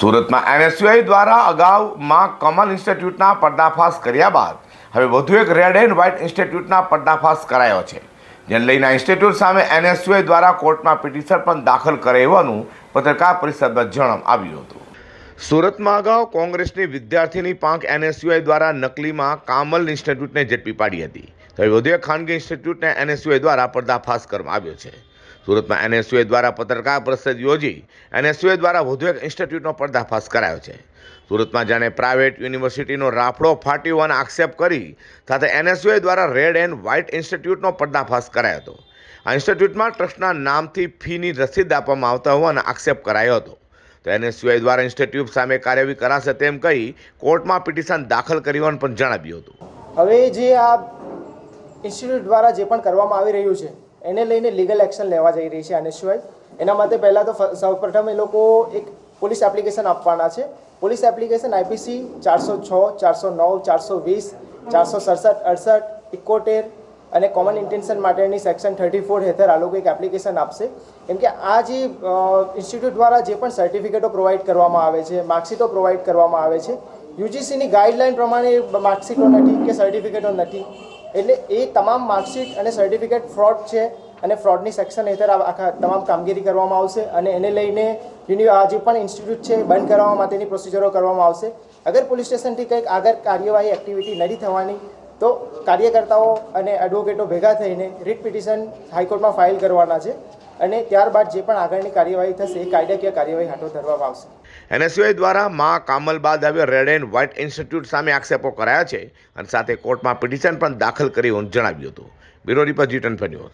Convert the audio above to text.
સુરતમાં એનએસયુઆઈ દ્વારા અગાઉમાં કમલ ઇન્સ્ટિટ્યૂટના પર્દાફાશ કર્યા બાદ હવે વધુ એક રેડ એન્ડ વ્હાઇટ ઇન્સ્ટિટ્યૂટના પર્દાફાશ કરાયો છે, જેને લઈને ઇન્સ્ટિટ્યૂટ સામે એનએસયુઆઈ દ્વારા કોર્ટમાં પિટિશન પણ દાખલ કરાવવાનું પત્રકાર પરિષદમાં જણાવ આવ્યું હતું. સુરતમાં અગાઉ કોંગ્રેસની વિદ્યાર્થીની પાંખ એનએસયુઆઈ દ્વારા નકલીમાં કામલ ઇન્સ્ટિટ્યૂટને ઝડપી પાડી હતી. હવે વધુ એક ખાનગી ઇન્સ્ટિટ્યૂટને એનએસયુઆઈ દ્વારા પર્દાફાશ કરવામાં આવ્યો છે. સુરતમાં એનએસયુએ દ્વારા પત્રકાર પરિષદ યોજી એનએસયુએ દ્વારા વધુ એક ઇન્સ્ટિટ્યૂટનો પર્દાફાશ કરાયો છે. સુરતમાં જાણે પ્રાઇવેટ યુનિવર્સિટીનો રાફડો ફાટ્યો હોવાનો આક્ષેપ કરી સાથે એનએસયુએ દ્વારા રેડ એન્ડ વ્હાઇટ ઇન્સ્ટિટ્યૂટનો પર્દાફાશ કરાયો હતો. આ ઇન્સ્ટિટ્યૂટમાં ટ્રસ્ટના નામથી ફીની રસીદ આપવામાં આવતા હોવાનો આક્ષેપ કરાયો હતો. તો એનએસયુઆઈ દ્વારા ઇન્સ્ટિટ્યૂટ સામે કાર્યવાહી કરાશે તેમ કહી કોર્ટમાં પિટિશન દાખલ કરી હોવાનું પણ જણાવ્યું હતું. હવે જે આ ઇન્સ્ટિટ્યૂટ દ્વારા જે પણ કરવામાં આવી રહ્યું છે એને લઈને લીગલ એક્શન લેવા જઈ રહી છે આને સિવાય એના માટે પહેલાં તો સૌપ્રથમ એ લોકો એક પોલીસ એપ્લિકેશન આપવાના છે. પોલીસ એપ્લિકેશન આઈપીસી ચારસો છ, ચારસો નવ, ચારસો વીસ, ચારસો સડસઠ, અડસઠ ઇકોતેર અને કોમન ઇન્ટેન્શન માટેની સેક્શન થર્ટી ફોર હેઠળ આ લોકો એક એપ્લિકેશન આપશે. કેમ કે આ જે ઇન્સ્ટિટ્યૂટ દ્વારા જે પણ સર્ટિફિકેટો પ્રોવાઈડ કરવામાં આવે છે, માર્કશીટો પ્રોવાઈડ કરવામાં આવે છે યુજીસીની ગાઈડલાઈન પ્રમાણે માર્કશીટો નથી કે સર્ટિફિકેટો નથી. એટલે એ તમામ માર્કશીટ અને સર્ટિફિકેટ ફ્રોડ છે. અને ફ્રોડની સેક્શન હેઠળ આખા તમામ કામગીરી કરવામાં આવશે અને એને લઈને યુનિ જે પણ ઇન્સ્ટિટ્યૂટ છે, બંધ કરવા માટેની પ્રોસિજરો કરવામાં આવશે. અગર પોલીસ સ્ટેશનથી કંઈક આગળ કાર્યવાહી એક્ટિવિટી નથી થવાની, તો કાર્યકર્તાઓ અને એડવોકેટો ભેગા થઈને રીટ પિટિશન હાઈકોર્ટમાં ફાઇલ કરવાના છે અને ત્યારબાદ જે પણ આગળની કાર્યવાહી થશે, એ કાયદાકીય કાર્યવાહી હાથો ધરવામાં આવશે. એનએસયુઆઈ દ્વારા મા કામલ બાદ હવે રેડ એન્ડ વ્હાઇટ ઇન્સ્ટિટ્યૂટ સામે આક્ષેપો કરાયા છે અને સાથે કોર્ટમાં પિટિશન પણ દાખલ કરી જણાવ્યું હતું. Bureau report return twenty news